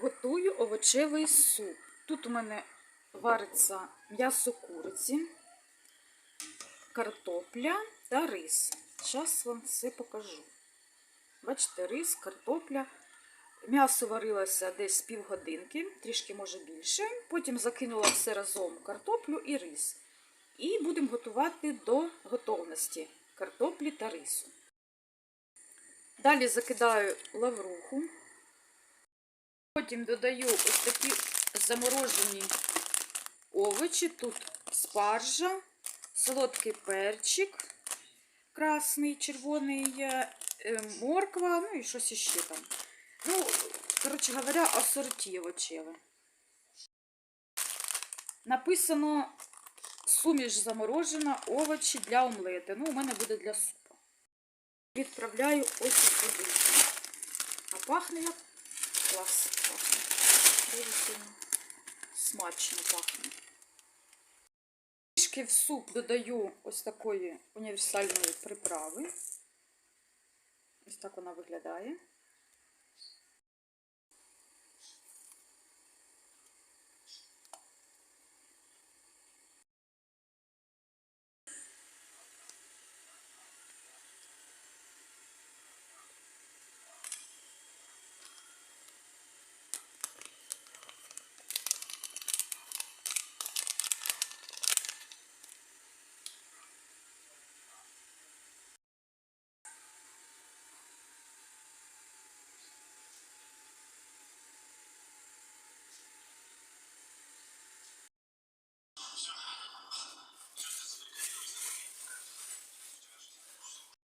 Готую овочевий суп. Тут у мене вариться м'ясо куриці, картопля та рис. Зараз вам все покажу. Бачите, рис, картопля. М'ясо варилося десь півгодинки, трішки може більше. Потім закинула все разом картоплю і рис. І будемо готувати до готовності картоплі та рису. Далі закидаю лавруху. Потім додаю ось такі заморожені овочі. Тут спаржа, солодкий перчик, красний, червоний, е, морква, ну і щось іще там. Ну, коротше говоря, асорті овочеве. Написано суміш заморожена, овочі для омлети. Ну, у мене буде для супу. Відправляю ось сюди. А пахне як клас. Пахне. Дуже смачно пахне. Трішки в суп додаю ось такої універсальної приправи. Ось так вона виглядає.